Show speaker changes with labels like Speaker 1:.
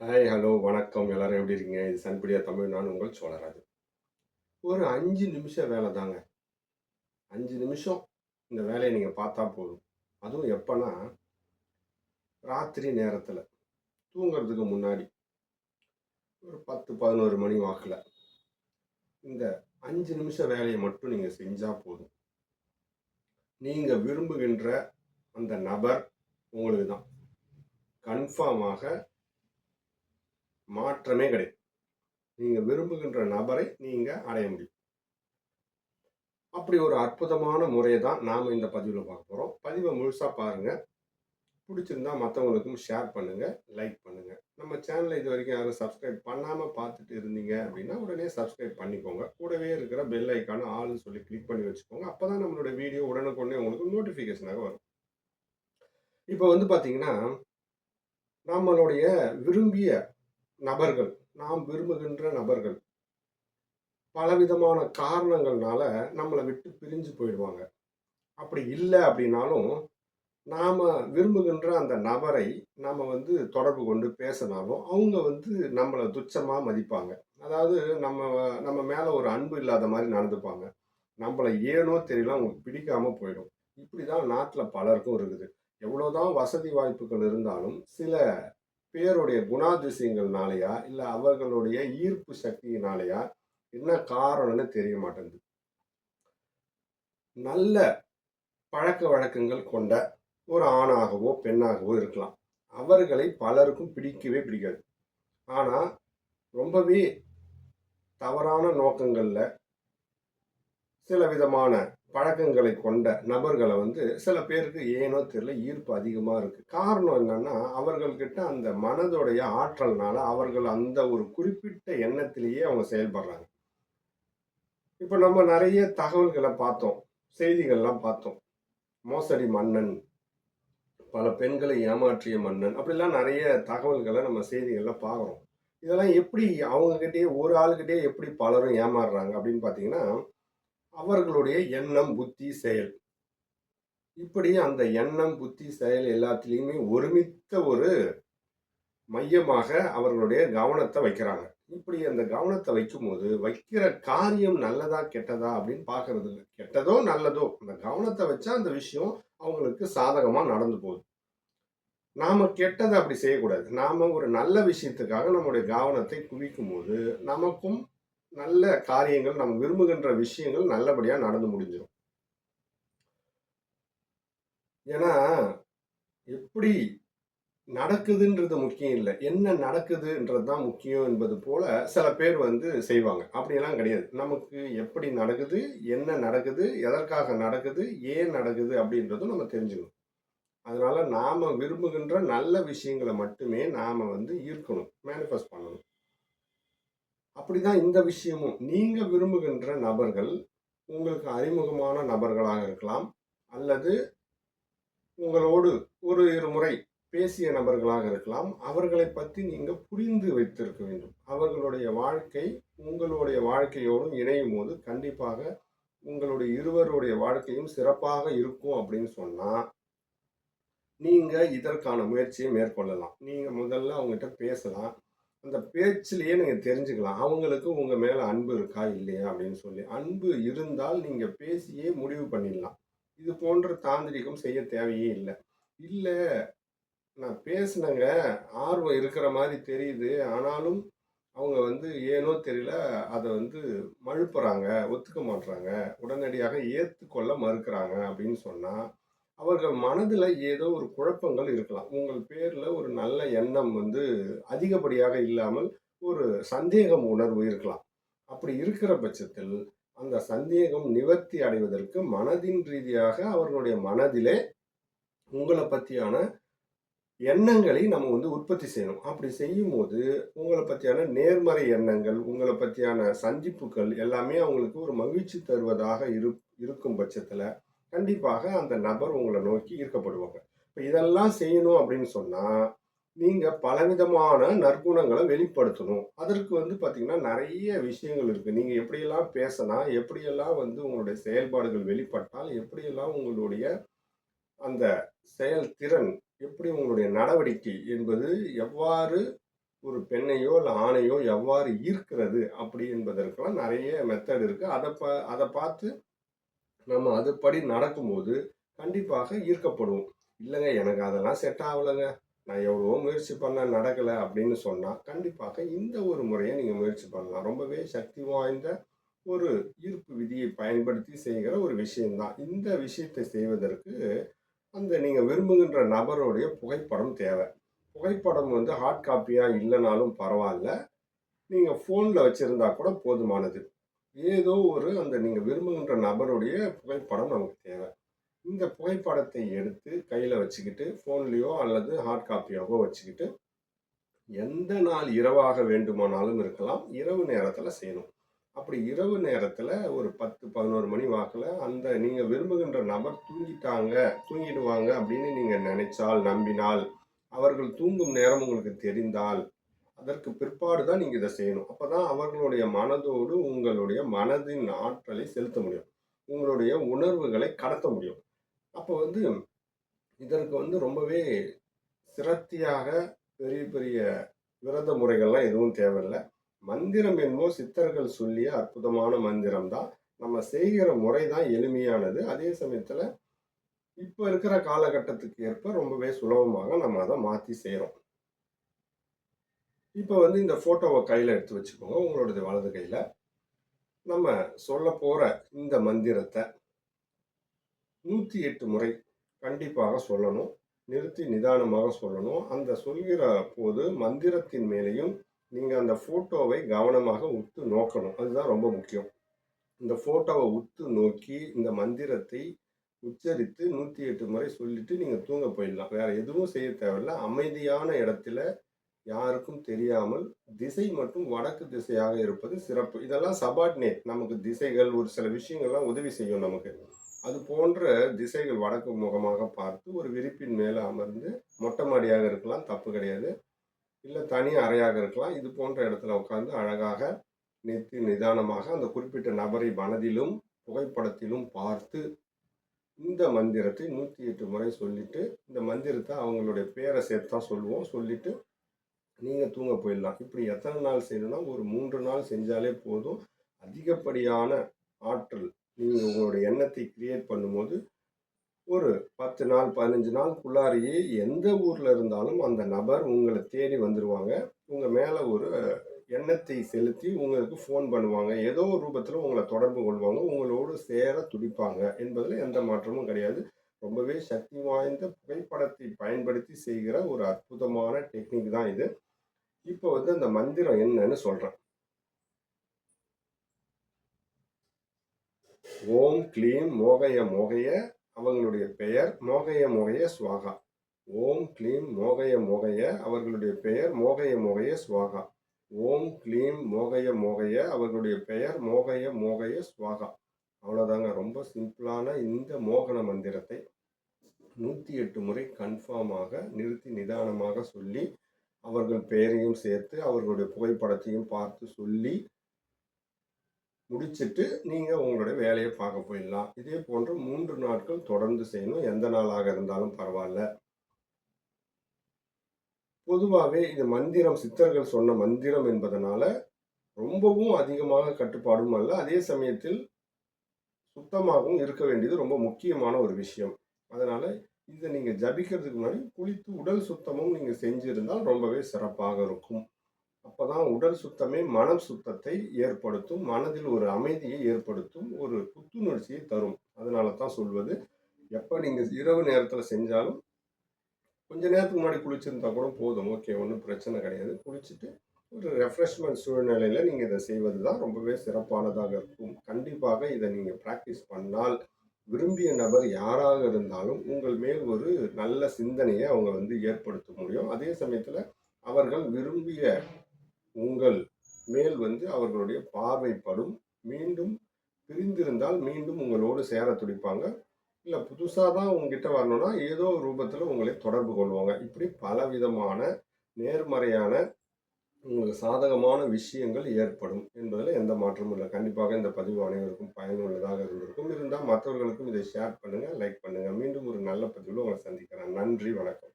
Speaker 1: Hi hello வணக்கம். எல்லாரும் எப்படி இருக்கீங்க? இது சன்படியா தமிழ். நான் உங்கள் சோழராஜன். ஒரு அஞ்சு நிமிஷம் வேலை தாங்க. அஞ்சு நிமிஷம் இந்த வேலையை நீங்கள் பார்த்தா போதும். அதுவும் எப்போனா ராத்திரி நேரத்தில். தூங்குறதுக்கு முன்னாடி. ஒரு பத்து பதினோரு மணி வாக்கில். இந்த அஞ்சு நிமிஷம் வேலையை மட்டும் நீங்கள் செஞ்சால் போதும். நீங்கள் விரும்புகின்ற அந்த நபர் உங்களுக்கு தான். கன்ஃபார்மாக மாற்றமே கிடையாது. நீங்கள் விரும்புகின்ற நபரை நீங்கள் அடைய முடியும். அப்படி ஒரு அற்புதமான முறையை தான் நாம் இந்த பதிவில் பார்க்க போகிறோம் பதிவை முழுசாக பாருங்கள் பிடிச்சிருந்தா மற்றவங்களுக்கும் ஷேர் பண்ணுங்கள் லைக் பண்ணுங்கள் நம்ம சேனலை இது வரைக்கும் யாரும் சப்ஸ்கிரைப் பண்ணாமல் பார்த்துட்டு இருந்தீங்க அப்படின்னா உடனே சப்ஸ்கிரைப் பண்ணிக்கோங்க. கூடவே இருக்கிற பெல் ஐக்கான ஆள்னு சொல்லி கிளிக் பண்ணி வச்சுக்கோங்க. அப்போ தான் நம்மளோட வீடியோ உடனுக்குடனே உங்களுக்கு நோட்டிஃபிகேஷனாக வரும். இப்போ வந்து பார்த்தீங்கன்னா நம்மளுடைய விரும்பிய நபர்கள். நாம் விரும்புகின்ற நபர்கள். பலவிதமான காரணங்கள்னால நம்மளை விட்டு பிரிஞ்சு போயிடுவாங்க. அப்படி இல்லை அப்படின்னாலும் நாம் விரும்புகின்ற அந்த நபரை நம்ம வந்து தொடர்பு கொண்டு பேசினாலும் அவங்க வந்து நம்மளை துச்சமாக மதிப்பாங்க. அதாவது நம்ம நம்ம மேலே ஒரு அன்பு இல்லாத மாதிரி நடந்துப்பாங்க. நம்மளை ஏனோ தெரியல அவங்களுக்கு பிடிக்காம போயிடும். இப்படி தான் நாட்டில் பலருக்கும் இருக்குது. எவ்வளோதான் வசதி வாய்ப்புகள் இருந்தாலும் சில பேருடைய குணாதிசயங்கள்னாலையா இல்லை அவர்களுடைய ஈர்ப்பு சக்தியினாலையா என்ன காரணம்னு தெரிய மாட்டேங்குது. நல்ல பழக்க வழக்கங்கள் கொண்ட ஒரு ஆணாகவோ பெண்ணாகவோ இருக்கலாம். அவர்களை பலருக்கும் பிடிக்கவே பிடிக்காது. ஆனால் ரொம்பவே தவறான நோக்கங்களில் சில விதமான பழக்கங்களை கொண்ட நபர்களை வந்து சில பேருக்கு ஏனோ தெரியல ஈர்ப்பு அதிகமாக இருக்குது காரணம் என்னன்னா அவர்கள்கிட்ட அந்த மனதோடைய ஆற்றல்னால அவர்கள் அந்த ஒரு குறிப்பிட்ட எண்ணத்திலேயே அவங்க செயல்படுறாங்க. இப்போ நம்ம நிறைய தகவல்களை பார்த்தோம் செய்திகள்லாம் பார்த்தோம். மோசடி மன்னன் பல பெண்களை ஏமாற்றிய மன்னன் அப்படிலாம் நிறைய தகவல்களை நம்ம செய்திகளில் பார்க்குறோம். இதெல்லாம் எப்படி அவங்கக்கிட்டேயே ஒரு ஆளுக்கிட்டே எப்படி பலரும் ஏமாறுறாங்க அப்படின்னு பார்த்தீங்கன்னா அவர்களுடைய எண்ணம் புத்தி செயல். இப்படி அந்த எண்ணம் புத்தி செயல் எல்லாத்துலேயுமே ஒருமித்த ஒரு மையமாக அவர்களுடைய கவனத்தை வைக்கிறாங்க. இப்படி அந்த கவனத்தை வைக்கும்போது வைக்கிற காரியம் நல்லதா கெட்டதா அப்படின்னு பார்க்கறது இல்லை. கெட்டதோ நல்லதோ அந்த கவனத்தை வச்சா அந்த விஷயம் அவங்களுக்கு சாதகமாக நடந்து போகுது. நாம் கெட்டதை அப்படி செய்யக்கூடாது. நாம் ஒரு நல்ல விஷயத்துக்காக நம்முடைய கவனத்தை குவிக்கும் போது நமக்கும் நல்ல காரியங்கள் நம்ம விரும்புகின்ற விஷயங்கள் நல்லபடியாக நடந்து முடிஞ்சிடும் ஏன்னா எப்படி நடக்குதுன்றது முக்கியம் இல்லை. என்ன நடக்குதுன்றது தான் முக்கியம் என்பது போல சில பேர் வந்து செய்வாங்க. அப்படியெல்லாம் கிடையாது. நமக்கு எப்படி நடக்குது என்ன நடக்குது எதற்காக நடக்குது ஏன் நடக்குது அப்படின்றதும் நம்ம தெரிஞ்சுக்கணும். அதனால நாம் விரும்புகின்ற நல்ல விஷயங்களை மட்டுமே நாம் வந்து ஈர்க்கணும் மேனிஃபெஸ்ட் பண்ணணும். அப்படிதான் இந்த விஷயமும். நீங்க விரும்புகின்ற நபர்கள் உங்களுக்கு அறிமுகமான நபர்களாக இருக்கலாம். அல்லது உங்களோடு ஒரு இரு முறை பேசிய நபர்களாக இருக்கலாம். அவர்களை பற்றி நீங்க புரிந்து வைத்திருக்க வேண்டும். அவர்களுடைய வாழ்க்கை உங்களுடைய வாழ்க்கையோடும் இணையும் போது கண்டிப்பாக உங்களுடைய இருவருடைய வாழ்க்கையும் சிறப்பாக இருக்கும் அப்படின்னு சொன்னால் நீங்கள் இதற்கான முயற்சியை மேற்கொள்ளலாம். நீங்கள் முதல்ல அவங்ககிட்ட பேசலாம். அந்த பேச்சிலேயே நீங்கள் தெரிஞ்சுக்கலாம். அவங்களுக்கு உங்கள் மேலே அன்பு இருக்கா இல்லையா அப்படின்னு சொல்லி. அன்பு இருந்தால் நீங்கள் பேசியே முடிவு பண்ணிடலாம். இது போன்ற தாந்திரிகம் செய்ய தேவையே இல்லை. இல்லை நான் பேசினங்க. ஆர்வம் இருக்கிற மாதிரி தெரியுது. ஆனாலும் அவங்க வந்து ஏனோ தெரியல அதை வந்து மழுப்புறாங்க ஒத்துக்க மாட்டுறாங்க உடனடியாக ஏற்றுக்கொள்ள மறுக்கிறாங்க அப்படின்னு சொன்னால் அவர்கள் மனதில் ஏதோ ஒரு குழப்பங்கள் இருக்கலாம். உங்கள் பேரில் ஒரு நல்ல எண்ணம் வந்து அதிகப்படியாக இல்லாமல் ஒரு சந்தேகம் உணர்வு இருக்கலாம். அப்படி இருக்கிற பட்சத்தில் அந்த சந்தேகம் நிவர்த்தி அடைவதற்கு மனதின் ரீதியாக அவர்களுடைய மனதிலே உங்களை பற்றியான எண்ணங்களை நம்ம வந்து உற்பத்தி செய்யணும். அப்படி செய்யும் போது உங்களை பற்றியான நேர்மறை எண்ணங்கள் உங்களை பற்றியான சந்திப்புகள் எல்லாமே அவங்களுக்கு ஒரு மகிழ்ச்சி தருவதாக இரு இருக்கும் பட்சத்தில் கண்டிப்பாக அந்த நபர் உங்களை நோக்கி ஈர்க்கப்படுவாங்க. இப்போ இதெல்லாம் செய்யணும் அப்படின்னு சொன்னால் நீங்கள் பலவிதமான நற்குணங்களை வெளிப்படுத்தணும். அதற்கு வந்து பார்த்திங்கன்னா நிறைய விஷயங்கள் இருக்குது நீங்கள் எப்படியெல்லாம் பேசினா எப்படியெல்லாம் வந்து உங்களுடைய செயல்பாடுகள் வெளிப்பட்டால் எப்படியெல்லாம் உங்களுடைய அந்த செயல்திறன் எப்படி உங்களுடைய நடவடிக்கை என்பது எவ்வாறு ஒரு பெண்ணையோ இல்லை ஆணையோ எவ்வாறு ஈர்க்கிறது அப்படி என்பதற்கெல்லாம் நிறைய மெத்தட் இருக்குது அதை பா அதை பார்த்து நம்ம அதுபடி நடக்கும்போது கண்டிப்பாக ஈர்க்கப்படுவோம் இல்லைங்க எனக்கு அதெல்லாம் செட் ஆகலைங்க. நான் எவ்வளவோ முயற்சி பண்ண நடக்கலை அப்படின்னு சொன்னால் கண்டிப்பாக இந்த ஒரு முறையை நீங்கள் முயற்சி பண்ணலாம். ரொம்பவே சக்தி வாய்ந்த ஒரு ஈர்ப்பு விதியை பயன்படுத்தி செய்கிற ஒரு விஷயம்தான். இந்த விஷயத்தை செய்வதற்கு அந்த நீங்கள் விரும்புகின்ற நபருடைய புகைப்படம் தேவை. புகைப்படம் வந்து ஹார்ட் காப்பியாக இல்லைனாலும் பரவாயில்ல. நீங்கள் ஃபோனில் வச்சுருந்தா கூட போதுமானது. ஏதோ ஒரு அந்த நீங்கள் விரும்புகின்ற நபருடைய புகைப்படம் நமக்கு தேவை. இந்த புகைப்படத்தை எடுத்து கையில் வச்சுக்கிட்டு ஃபோன்லேயோ அல்லது ஹார்ட் காப்பியாகவோ வச்சுக்கிட்டு எந்த நாள் இரவாக வேண்டுமானாலும் இருக்கலாம். இரவு நேரத்தில் செய்யணும். அப்படி இரவு நேரத்தில் ஒரு பத்து பதினோரு மணி வாக்கில் அந்த நீங்கள் விரும்புகின்ற நபர் தூங்கிட்டாங்க தூங்கிடுவாங்க அப்படின்னு நீங்கள் நினைச்சால் நம்பினால் அவர்கள் தூங்கும் நேரம் உங்களுக்கு தெரிந்தால் அதற்கு பிற்பாடு தான் நீங்கள் இதை செய்யணும். அப்போ தான் அவர்களுடைய மனதோடு உங்களுடைய மனதின் ஆற்றலை செலுத்த முடியும். உங்களுடைய உணர்வுகளை கடத்த முடியும். அப்போ வந்து இதற்கு வந்து ரொம்பவே சிரத்தியாக பெரிய பெரிய விரத முறைகள்லாம் எதுவும் தேவையில்லை. மந்திரம் என்னமோ சித்தர்கள் சொல்லிய அற்புதமான மந்திரம் தான் நம்ம செய்கிற முறை தான் எளிமையானது. அதே சமயத்தில் இப்போ இருக்கிற காலகட்டத்துக்கு ஏற்ப ரொம்பவே சுலபமாக நம்ம அதை மாற்றி செய்கிறோம் இப்போ வந்து இந்த ஃபோட்டோவை கையில் எடுத்து வச்சுக்கோங்க உங்களுடைய வலது கையில். நம்ம சொல்ல போகிற இந்த மந்திரத்தை நூற்றி எட்டு முறை கண்டிப்பாக சொல்லணும் நிறுத்தி நிதானமாக சொல்லணும். அந்த சொல்கிற போது மந்திரத்தின் மேலேயும் நீங்கள் அந்த ஃபோட்டோவை கவனமாக உத்து நோக்கணும். அதுதான் ரொம்ப முக்கியம். இந்த ஃபோட்டோவை உத்து நோக்கி இந்த மந்திரத்தை உச்சரித்து நூற்றி எட்டு முறை சொல்லிட்டு நீங்கள் தூங்க போயிடலாம். வேறு எதுவும் செய்ய தேவையில்ல. அமைதியான இடத்துல யாருக்கும் தெரியாமல் திசை மட்டும் வடக்கு திசையாக இருப்பது சிறப்பு. இதெல்லாம் சபார்டினேட் நமக்கு திசைகள் ஒரு சில விஷயங்கள்லாம் உதவி செய்யும் நமக்கு. அது போன்ற திசைகள் வடக்கு முகமாக பார்த்து ஒரு விரிப்பின் மேலே அமர்ந்து மொட்டை மாடியாக இருக்கலாம் தப்பு கிடையாது. இல்லை தனி அறையாக இருக்கலாம். இது போன்ற இடத்துல உட்காந்து அழகாக நிறுத்தி நிதானமாக அந்த குறிப்பிட்ட நபரை மனதிலும் புகைப்படத்திலும் பார்த்து இந்த மந்திரத்தை நூற்றி எட்டு முறை சொல்லிட்டு இந்த மந்திரத்தை அவங்களுடைய பேரை சேர்த்து தான் சொல்லுவோம். சொல்லிட்டு நீங்கள் தூங்க போயிடலாம். இப்படி எத்தனை நாள் செய்யணும்னா ஒரு மூன்று நாள் செஞ்சாலே போதும். அதிகப்படியான ஆற்றல் நீங்கள் உங்களுடைய எண்ணத்தை கிரியேட் பண்ணும்போது ஒரு பத்து நாள் பதினஞ்சு நாளுக்குள்ளாரையே எந்த ஊரில் இருந்தாலும் அந்த நபர் உங்களை தேடி வந்துடுவாங்க உங்கள் மேலே ஒரு எண்ணத்தை செலுத்தி உங்களுக்கு ஃபோன் பண்ணுவாங்க. ஏதோ ஒரு ரூபத்தில் உங்களை தொடர்பு கொள்வாங்க. உங்களோடு சேர துடிப்பாங்க என்பதில் எந்த மாற்றமும் கிடையாது. ரொம்பவே சக்தி வாய்ந்த புகைப்படத்தை பயன்படுத்தி செய்கிற ஒரு அற்புதமான டெக்னிக் தான் இது. இப்போ வந்து அந்த மந்திரம் என்னன்னு சொல்கிறேன் ஓம் க்ளீம் மோகய மோகய அவங்களுடைய பெயர் மோகய மோகய சுவாகா. ஓம் க்ளீம் மோகய மோகய அவர்களுடைய பெயர் மோகய மோகய சுவாகா. ஓம் க்ளீம் மோகய மோகய அவர்களுடைய பெயர் மோகய மோகய சுவாகா. அவ்வளோதாங்க ரொம்ப சிம்பிளான இந்த மோகன மந்திரத்தை நூற்றி எட்டு முறை கன்ஃபார்மாக நிறுத்தி நிதானமாக சொல்லி அவர்கள் பெயரையும் சேர்த்து அவர்களுடைய புகைப்படத்தையும் பார்த்து சொல்லி முடிச்சுட்டு நீங்கள் உங்களுடைய வேலையை பார்க்க போயிடலாம். இதே போன்று மூன்று நாட்கள் தொடர்ந்து செய்யணும். எந்த நாளாக இருந்தாலும் பரவாயில்ல. பொதுவாகவே இது மந்திரம் சித்தர்கள் சொன்ன மந்திரம் என்பதனால ரொம்பவும் அதிகமாக கட்டுப்பாடும் அல்ல. அதே சமயத்தில் சுத்தமாகவும் இருக்க வேண்டியது ரொம்ப முக்கியமான ஒரு விஷயம். அதனால இதை நீங்கள் ஜபிக்கிறதுக்கு முன்னாடி குளித்து உடல் சுத்தமும் நீங்கள் செஞ்சிருந்தால் ரொம்பவே சிறப்பாக இருக்கும். அப்போ தான் உடல் சுத்தமே மனம் சுத்தத்தை ஏற்படுத்தும் மனதில் ஒரு அமைதியை ஏற்படுத்தும் ஒரு புத்துணர்ச்சியை தரும். அதனால தான் சொல்வது எப்போ நீங்கள் இரவு நேரத்தில் செஞ்சாலும் கொஞ்ச நேரத்துக்கு முன்னாடி குளிச்சிருந்தா கூட போதும். ஓகே ஒன்றும் பிரச்சனை கிடையாது. குளிச்சுட்டு ஒரு ரெஃப்ரெஷ்மெண்ட் சூழ்நிலையில் நீங்கள் இதை செய்வது தான் ரொம்பவே சிறப்பானதாக இருக்கும். கண்டிப்பாக இதை நீங்கள் ப்ராக்டிஸ் பண்ணால் விரும்பிய நபர் யாராக இருந்தாலும் உங்கள் மேல் ஒரு நல்ல சிந்தனையை அவங்க வந்து ஏற்படுத்த முடியும். அதே சமயத்தில் அவர்கள் விரும்பிய உங்கள் மேல் வந்து அவர்களுடைய பார்வைப்படும். மீண்டும் பிரிந்திருந்தால் மீண்டும் உங்களோடு சேர துடிப்பாங்க. இல்லை புதுசாக தான் உங்ககிட்ட வரணும்னா ஏதோ ரூபத்தில் உங்களை தொடர்பு கொள்வாங்க. இப்படி பல விதமான நேர்மறையான உங்களுக்கு சாதகமான விஷயங்கள் ஏற்படும் என்பதில் எந்த மாற்றமும் இல்லை. கண்டிப்பாக இந்த பதிவு அனைவருக்கும் பயனுள்ளதாக இருந்திருக்கும். இருந்தால் மற்றவர்களுக்கும் இதை ஷேர் பண்ணுங்கள் லைக் பண்ணுங்கள் மீண்டும் ஒரு நல்ல பதிவில் உங்களை சந்திக்கிறேன். நன்றி வணக்கம்.